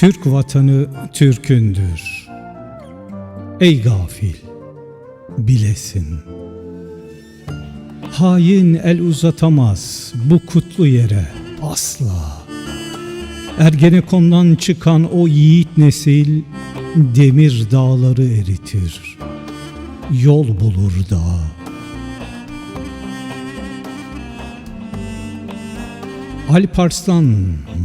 Türk vatanı Türkündür. Ey gafil, bilesin. Hain el uzatamaz bu kutlu yere asla. Ergenekon'dan çıkan o yiğit nesil demir dağları eritir. Yol bulur dağa. Alparslan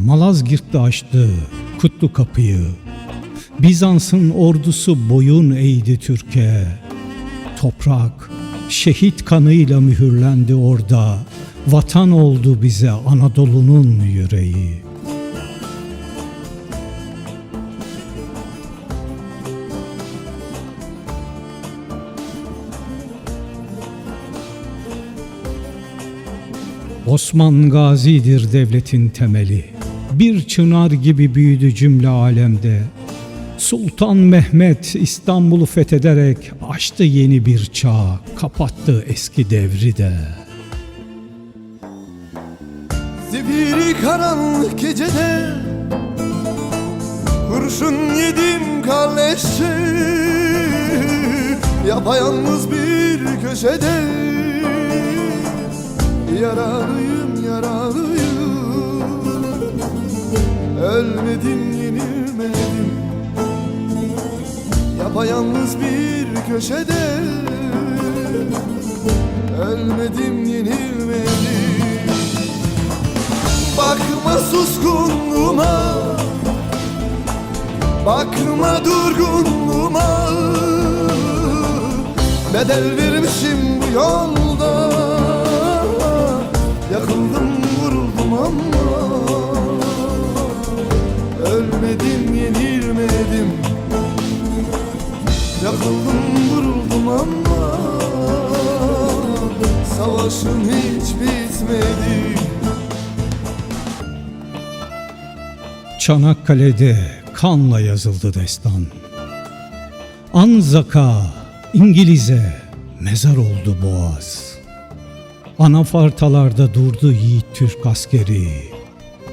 Malazgirt'te açtı kutlu kapıyı. Bizans'ın ordusu boyun eğdi Türkiye. Toprak şehit kanıyla mühürlendi orada. Vatan oldu bize Anadolu'nun yüreği. Osman Gazi'dir devletin temeli. Bir çınar gibi büyüdü cümle alemde. Sultan Mehmet İstanbul'u fethederek açtı yeni bir çağ, kapattı eski devri de. Zifiri karanlık gecede Kurşun yedim kalleşçe Yapayalnız bir köşede Yaralıyım yaralıyım Ölmedim yenilmedim. Yapayalnız bir köşede. Ölmedim yenilmedim. Bakma suskunluğuma. Bakma durgunluğuma. Bedel vermişim bu yolda. Yakıldım vuruldum ama Ölmedim yenilmedim Yakıldım vuruldum ama Savaşın hiç bitmedi Çanakkale'de kanla yazıldı destan. Anzaka, İngiliz'e mezar oldu boğaz. Anafartalarda durdu yiğit Türk askeri.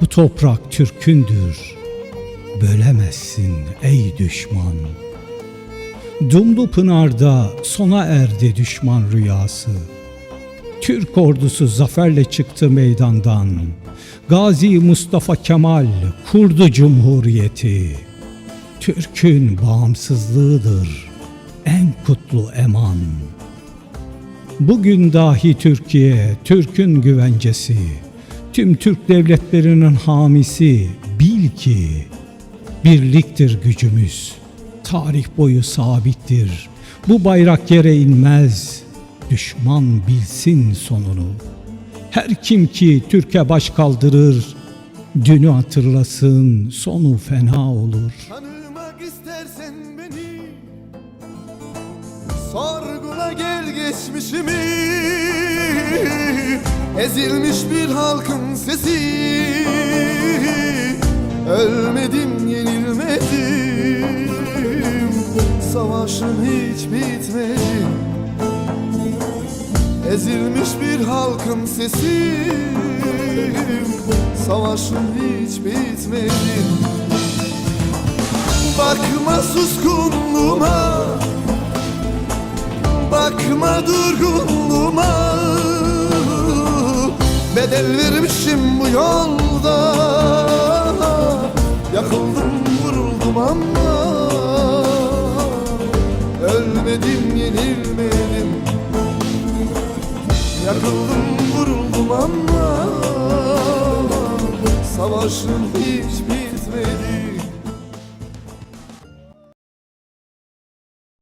Bu toprak Türkündür, bölemezsin ey düşman. Dumlu Pınar'da sona erdi düşman rüyası. Türk ordusu zaferle çıktı meydandan. Gazi Mustafa Kemal kurdu cumhuriyeti. Türk'ün bağımsızlığıdır en kutlu eman. Bugün dahi Türkiye, Türk'ün güvencesi. Tüm Türk devletlerinin hamisi bil ki birliktir gücümüz. Tarih boyu sabittir. Bu bayrak yere inmez. Düşman bilsin sonunu. Her kim ki Türkiye baş kaldırır, dünü hatırlasın, sonu fena olur. Tanımak istersen beni Sorgula gel geçmişimi Ezilmiş bir halkın sesi Ölmedim Savaşın hiç bitmedi. Ezilmiş bir halkın sesi. Savaşın hiç bitmedi. Bakma suskunluğuma. Bakma durgunluğuma. Bedel vermişim bu yolda. Yakıldım vuruldum ama Ölmedim yenilmedim. Yakıldım vuruldum ama Savaşın hiç bitmedi